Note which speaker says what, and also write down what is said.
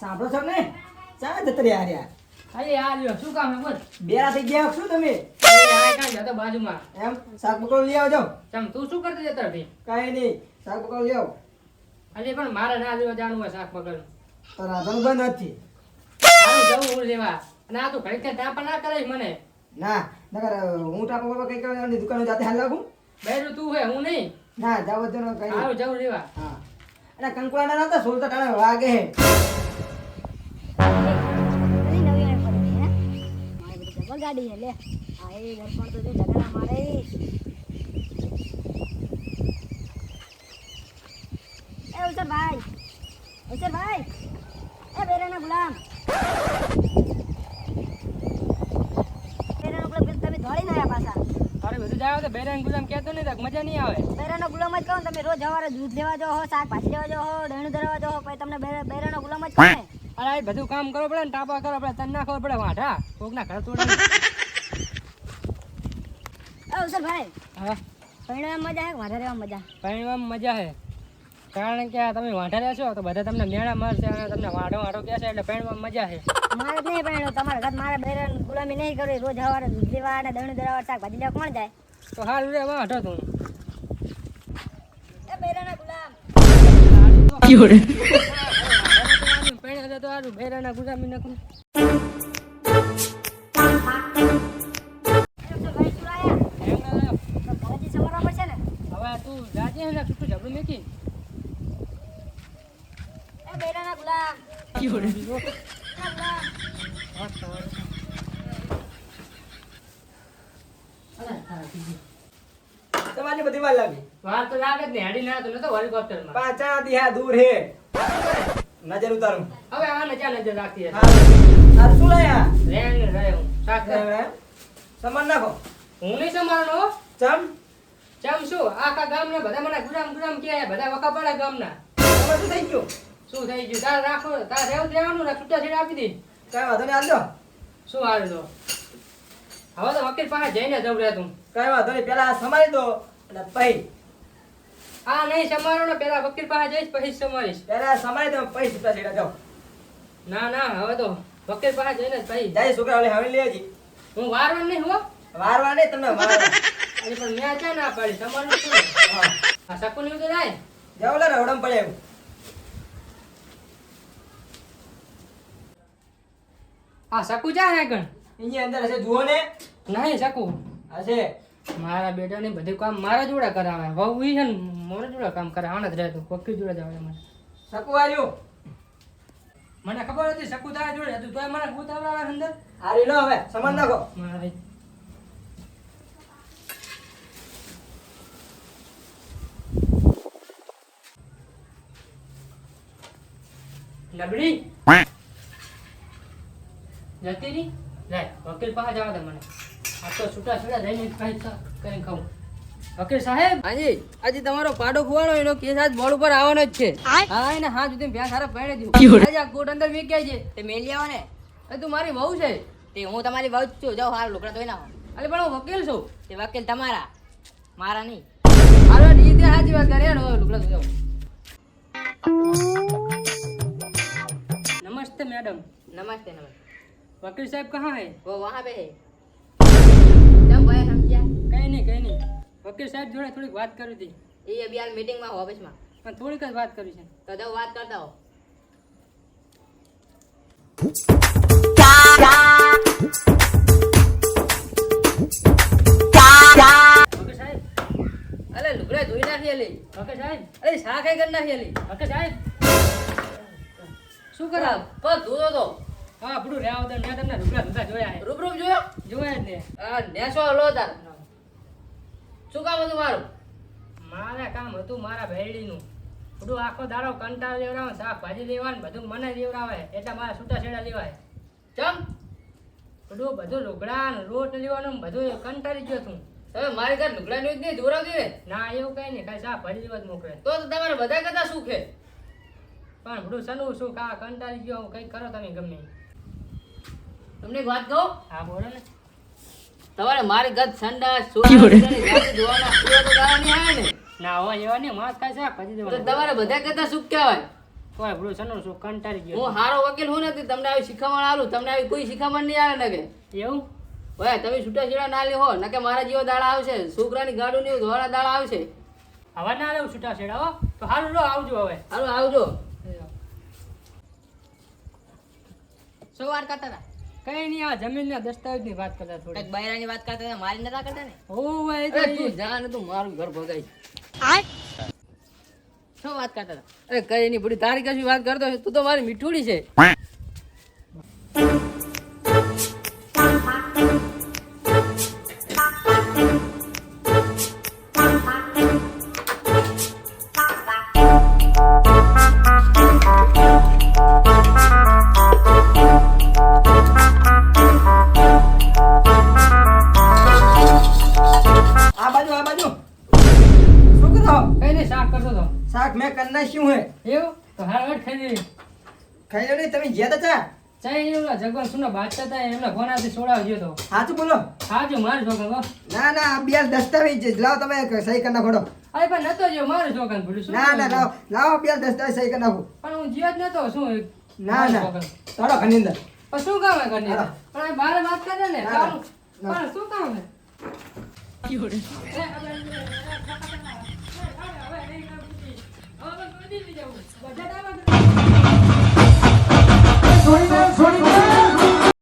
Speaker 1: સાંભળો છો ને ચા જતા રહ્યા રહ્યા.
Speaker 2: અરે આ લ્યો શું કામ હે બોલ
Speaker 1: બેરા થઈ ગયા શું તમે?
Speaker 2: આ કાંઈ જતો બાજુમાં.
Speaker 1: એમ? શાક પકડો લઈ આવજો.
Speaker 2: ચમ તું શું કરતી જતો
Speaker 1: કાંઈ નહીં શાક પકડો લઈ આવો.
Speaker 2: અરે પણ મારે ના લેવા જવાનું હોય શાક પકડ.
Speaker 1: તો રાધાનું બંધ નથી.
Speaker 2: આવું જવું હું લેવા. અને આ તું ઘડી ત્યાં પણ ના કરાય મને.
Speaker 1: ના નકર હું ટાપો કઈ કરવાની દુકાને જાતે હાલ લાગું
Speaker 2: બેરું તું હે હું નહીં.
Speaker 1: ના જાવ જ કઈ.
Speaker 2: આવું જવું લેવા.
Speaker 1: હા. અને કંકુડા ના હતા સોલતા ટાણા વાગે હે.
Speaker 3: ગાડી હે લે. આ એ દર્પણ તો ઝઘડા મારે એ, ઉસર ભાઈ. ઉસર ભાઈ. એ, બેરાના ગુલામ બેરાના ગુલામ તમે ધોળી ના આયા પાછા
Speaker 2: અરે આવે તો બેરાન ગુલામ કહેતો નહીં તો મજા નહીં આવે.
Speaker 3: બેરાનો ગુલામ જ કહો તમે રોજ સવારે દૂધ લેવા જાઓ હો શાકભાજી લેવા જાઓ હો દહીં ધરવા જાઓ હો પછી તમને બેરા- બેરાનો ગુલામ જ કહો
Speaker 2: અરે આ બધું કામ કરવું પડે ને ટાપા કરવો પડે તને ના ખબર પડે વાંઢા કોકના ઘર તોડે
Speaker 3: એ ભાઈ
Speaker 2: હા?
Speaker 3: પરિણામ મજા હે વાંઢા રહેવા મજા?
Speaker 2: પરિણામ મજા હે. કારણ કે તમે વાંઢા રહેશો તો બધા તમને મેળા મારશે અને તમને વાંઢો વાંઢો કહેશે એટલે પરિણામ મજા છે
Speaker 3: મારે જ નહીં પહેણો તમારે ઘર મારે બેરન ગુલામી નહીં કરવી રોજ સવારે દૂધ લેવા અને દહીં શાક શાકભાજી લેવા કોણ જાય?
Speaker 2: તો હારું રે વાંઢો તું.
Speaker 3: એ બેરાના ગુલામ.
Speaker 2: પહેણ્યા તો હારું બેરાના ગુલામી નખું. હવે તું જાજે ને તું ઝબડું મેકી
Speaker 3: એ બેરાના ગુલામ. બેરાના ગુલામ.
Speaker 1: તમારી બધી વાર લાગી.
Speaker 2: વાર તો લાગે જ ને હેડી ના તો નતો હેલિકોપ્ટરમાં
Speaker 1: પાછા દિહા દૂર હે. નજર ઉતારું.
Speaker 2: હવે આ નજર નજર રાખતી
Speaker 1: હા. આ શું લાયા?
Speaker 2: રેંગ રે હું
Speaker 1: એમ? સમાન નાખો.
Speaker 2: હું નહીં સમારનો
Speaker 1: ચમ?
Speaker 2: ચમ શું? આખા ગામના બધા મને ગુરામ ગુરામ કે બધા વખા પડે ગામના.
Speaker 1: તમારે શું થઈ ગયું?
Speaker 2: શું થઈ ગયું? તારે રાખો તારે રહેવું રેવાનું રહેવાનું ને છૂટા છેડા આપી દે.
Speaker 1: કાંઈ વાંધો નહીં હાલજો
Speaker 2: શું હાલ હવે તો વકીલ પાસે જઈને જવું રહે તું.
Speaker 1: કઈ વાંધો નહીં પેલા સમારી દો અને પછી
Speaker 2: હા નહીં સમારો ને પેલા વકીલ પાસે જઈશ પછી સમારીશ.
Speaker 1: પેલા સમારી દો પછી છૂટા છેડા જાઓ.
Speaker 2: ના ના હવે તો વકીલ પાસે જઈને પછી
Speaker 1: જાય છોકરા ઓલે હવે લઈ
Speaker 2: હું વારવાનું નહીં હો?
Speaker 1: વારવા નહીં તમે વારવા
Speaker 2: પણ મેં ક્યાં ના પાડી? તમારું શું?
Speaker 1: હા.
Speaker 2: આ નહીં તો જાય
Speaker 1: જાવ લે રવડમ પડે એવું.
Speaker 2: હા શકુ જાય ગણ
Speaker 1: એની અંદર હશે જુઓ ને.
Speaker 2: નહીં શકું
Speaker 1: હશે
Speaker 2: મારા બેટાને બધું કામ મારા જોડે કરાવે. વહુ ઈ છે ને મારા જોડે કામ કરાવવાના જ રહેતું કોકી જોડે જ આવે મને.
Speaker 1: આવ્યું
Speaker 2: મને ખબર હતી શકું તારા જોડે હતું તોય મને ભૂત આવડાવે અંદર.
Speaker 1: હારી લો હવે સમાન નાખો
Speaker 2: મારે. નબળી જતી રહી? વકીલ પાસે જવા દે મને. આ તો છૂટા છૂટા જઈને કઈ કઈ ખાઉં વકીલ સાહેબ? હાજી આજે તમારો પાડો ખોવાનો એનો કેસ આજ બોર્ડ ઉપર આવવાનો જ છે. હા એને હા સુધી ભ્યા સારા પહેણે દીધું. આજે આ કોટ અંદર મેં ક્યાં છે.
Speaker 3: તે મેલી આવો ને.
Speaker 2: એ તું મારી વહુ છે.
Speaker 3: તે હું તમારી વહુ છું. જાઓ હાર લોકડા તો ના
Speaker 2: અરે પણ હું વકીલ છું.
Speaker 3: તે વકીલ તમારા. મારા નહીં.
Speaker 2: હાલો રીતે સાચી વાત કરે. લોકડા તો નમસ્તે મેડમ.
Speaker 3: નમસ્તે નમસ્તે.
Speaker 2: वकील साहब कहाँ है
Speaker 3: वो वहाँ पे है जब भाई हम क्या
Speaker 2: कहीं नहीं कहीं नहीं वकील साहब જોડે થોડીક વાત કરવી હતી
Speaker 3: ये अभी हाल मीटिंग में ऑफिस में
Speaker 2: પણ થોડીક જ વાત કરવી છે
Speaker 3: तो जाओ बात करता हो
Speaker 2: વકીલ સાહેબ
Speaker 3: અલે લુગડા ધોઈ નાખી લે
Speaker 2: વકીલ સાહેબ
Speaker 3: અરે શા કઈ કરી નાખી લે
Speaker 2: વકીલ સાહેબ શું કરાવ
Speaker 3: પગ ધોતો તો
Speaker 2: હા આપણું રહ્યા વગર મેં તમને રૂબરૂ ધોતા જોયા
Speaker 3: રૂપ જોયો?
Speaker 2: જોયા જ ને.
Speaker 3: આ નેસો લો તાર. શું કામ હતું મારું?
Speaker 2: મારા કામ હતું મારા ભેરડીનું. બધું આખો દાડો કંટાળ લેવડાવે શાકભાજી લેવાનું બધું મને લેવડાવે એટલે મારા છૂટા છેડા લેવાય.
Speaker 3: ચમ?
Speaker 2: બધું બધું લુગડા ને રોટ લેવાનું બધું કંટાળી ગયો છું.
Speaker 3: તમે મારી ઘર લુગડા નું જ નહીં દોરાવતી ને
Speaker 2: ના એવું કઈ નહીં કાંઈ શાકભાજી લેવા જ મોકલે.
Speaker 3: તો તમારે બધા કરતા શું છે?
Speaker 2: પણ બધું સનું શું કા કંટાળી ગયો કઈ કરો તમે ગમે.
Speaker 3: તમને એક વાત કહું?
Speaker 2: હા બોલો ને.
Speaker 3: તમારે મારી ગત સંડા ને.
Speaker 2: ના હોય એવા માસ ખાય
Speaker 3: તમારે બધા કરતા સુખ કહેવાય?
Speaker 2: કોઈ ને કંટાળી ગયો
Speaker 4: હું હારો વકીલ હું નથી તમને આવી શિખામણ આલું તમને આવી કોઈ શિખામણ નહીં આવે ને કે.
Speaker 2: એવું?
Speaker 4: ભાઈ તમે છૂટા છેડા ના લ્યો ન કે મારા જેવો દાડા આવશે છોકરાની ગાડું નહીં ધોવાના દાડા આવશે.
Speaker 2: હવે ના લેવું છૂટા છેડા હો. તો હારું લો આવજો હવે.
Speaker 4: હારું આવજો.
Speaker 3: શું વાર કરતા હતા.
Speaker 2: કઈ નહીં આ જમીનના દસ્તાવેજની વાત કરતા થોડી.
Speaker 3: બૈરાની વાત કરતા મારી નતા કરતા ને?
Speaker 2: એ તો
Speaker 4: તું જાન તું મારું ઘર ભગાઈ
Speaker 3: શું વાત કરતા
Speaker 4: અરે કઈ નહીં બુડી તારી કશું વાત કરતો તું તો મારી મીઠુડી છે.
Speaker 1: કરો
Speaker 2: કઈ નહીં શાક કરશો તો.
Speaker 1: શાક મેં કરી નાખ્યું હે.
Speaker 2: એવું? તો હાર વેટ ખાઈ લઈ
Speaker 1: ખાઈ લો નહીં તમે જ્યાં તા ચા
Speaker 2: ચાઈ ઓલા જગવાન સુના બાદશાહ હતા એમના ફોનાથી સોડાવજો તો.
Speaker 1: સાચું બોલો.
Speaker 2: સાચું મારું છોકરો.
Speaker 1: ના ના બે દસ્તાવેજ લાવ લાવો તમે સહી કરી નાખો
Speaker 2: અરે પણ નતો જો મારું છોકરા ભૂલું શું
Speaker 1: ના ના
Speaker 2: લાવ
Speaker 1: લાવો. લાવો બે દસ્તાવેજ સહી કરી નાખો.
Speaker 2: પણ હું જીવત નતો શું
Speaker 1: ના ના. તારો ઘરની અંદર.
Speaker 2: પણ શું કામ ઘરની. અંદર? પણ આ બહાર વાત કરે
Speaker 1: ના.
Speaker 2: પણ શું કામ હે?
Speaker 5: છોડી દે છોડી દે